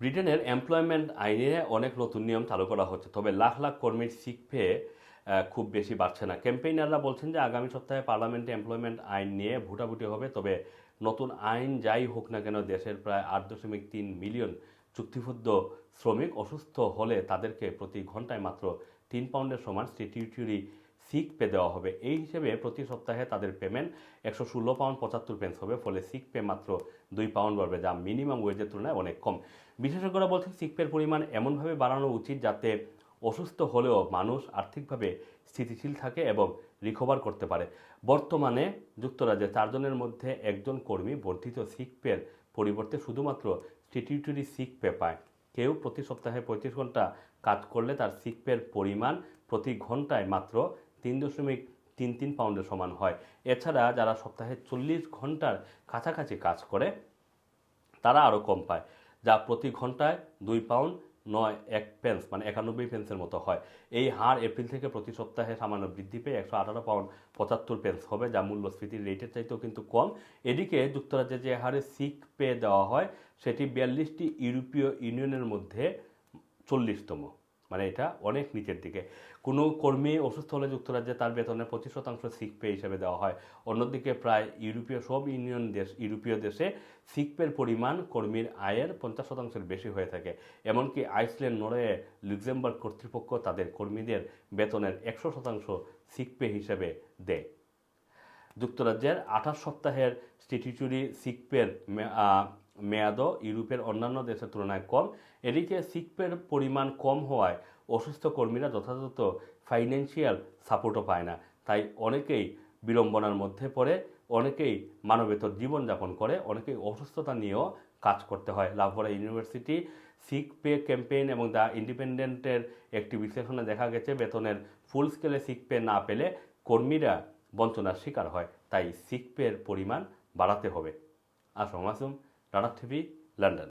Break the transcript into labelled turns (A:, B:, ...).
A: ব্রিটেনের এমপ্লয়মেন্ট আইনে অনেক নতুন নিয়ম চালু করা হচ্ছে, তবে লাখ লাখ কর্মীর সিক পে খুব বেশি বাড়ছে না। ক্যাম্পেইনাররা বলছেন যে আগামী সপ্তাহে পার্লামেন্টে এমপ্লয়মেন্ট আইন নিয়ে ভোটাভুটি হবে, তবে নতুন আইন যাই হোক না কেন দেশের প্রায় আট দশমিক তিন মিলিয়ন চুক্তিবদ্ধ শ্রমিক অসুস্থ হলে তাদেরকে প্রতি ঘন্টায় মাত্র তিন পাউন্ডের সমান স্ট্যাটিউটরি সিক পে দেওয়া হবে। এই হিসেবে প্রতি সপ্তাহে তাদের পেমেন্ট একশো ষোলো পাউন্ড পঁচাত্তর পেন্স হবে, ফলে সিক পে মাত্র দুই পাউন্ড বাড়বে, যা মিনিমাম ওয়েজের তুলনায় অনেক কম। বিশেষজ্ঞরা বলছেন সিক পের পরিমাণ এমনভাবে বাড়ানো উচিত যাতে অসুস্থ হলেও মানুষ আর্থিকভাবে স্থিতিশীল থাকে এবং রিকভার করতে পারে। বর্তমানে যুক্তরাজ্যে চারজনের মধ্যে একজন কর্মী বর্ধিত সিক পের পরিবর্তে শুধুমাত্র স্ট্যাটিউটরি সিক পে পায়। কেউ প্রতি সপ্তাহে পঁয়ত্রিশ ঘণ্টা কাজ করলে তার সিক পের পরিমাণ প্রতি ঘন্টায় মাত্র তিন দশমিক তিন তিন পাউন্ডের সমান হয়। এছাড়া যারা সপ্তাহে চল্লিশ ঘণ্টার কাছাকাছি কাজ করে, তারা আরও কম পায়, যা প্রতি ঘন্টায় দুই পাউন্ড নয় এক পেন্স মানে একানব্বই পেন্সের মতো হয়। এই হার এপ্রিল থেকে প্রতি সপ্তাহে সামান্য বৃদ্ধি পেয়ে একশো আঠারো পাউন্ড পঁচাত্তর পেন্স হবে, যা মূল্যস্ফীতির রেটের চাইতেও কিন্তু কম। এদিকে যুক্তরাজ্যে যে হারে সিক পে দেওয়া হয়, সেটি বিয়াল্লিশটি ইউরোপীয় ইউনিয়নের মধ্যে চল্লিশতম। মানে এটা অনেক নিচের দিকে। কোনো কর্মী অসুস্থ হলে যুক্তরাজ্যে তার বেতনের পঁচিশ শতাংশ সিক পে হিসেবে দেওয়া হয়। অন্যদিকে প্রায় ইউরোপীয় সব ইউনিয়ন দেশ ইউরোপীয় দেশে সিক পের পরিমাণ কর্মীর আয়ের পঞ্চাশ শতাংশের বেশি হয়ে থাকে। এমনকি আইসল্যান্ড, নরওয়ে, লুক্সেমবার্গ কর্তৃপক্ষ তাদের কর্মীদের বেতনের একশো শতাংশ সিক পে হিসেবে দেয়। যুক্তরাজ্যের আঠাশ সপ্তাহের স্ট্যাটিউটরি সিকপের মেয়াদও ইউরোপের অন্যান্য দেশের তুলনায় কম। এদিকে সিকপের পরিমাণ কম হওয়ায় অসুস্থ কর্মীরা যথাযথ ফাইন্যান্সিয়াল সাপোর্টও পায় না। তাই অনেকেই বিড়ম্বনার মধ্যে পড়ে, অনেকেই মানবেতর জীবনযাপন করে, অনেকেই অসুস্থতা নিয়েও কাজ করতে হয়। লাভরা ইউনিভার্সিটি সিক পে ক্যাম্পেইন এবং দ্য ইন্ডিপেন্ডেন্টের একটি বিশ্লেষণে দেখা গেছে, বেতনের ফুল স্কেলে সিক পে না পেলে কর্মীরা বঞ্চনার শিকার হয়। তাই সিক পের পরিমাণ বাড়াতে হবে। আসম আসুম रणथ्वी लंडन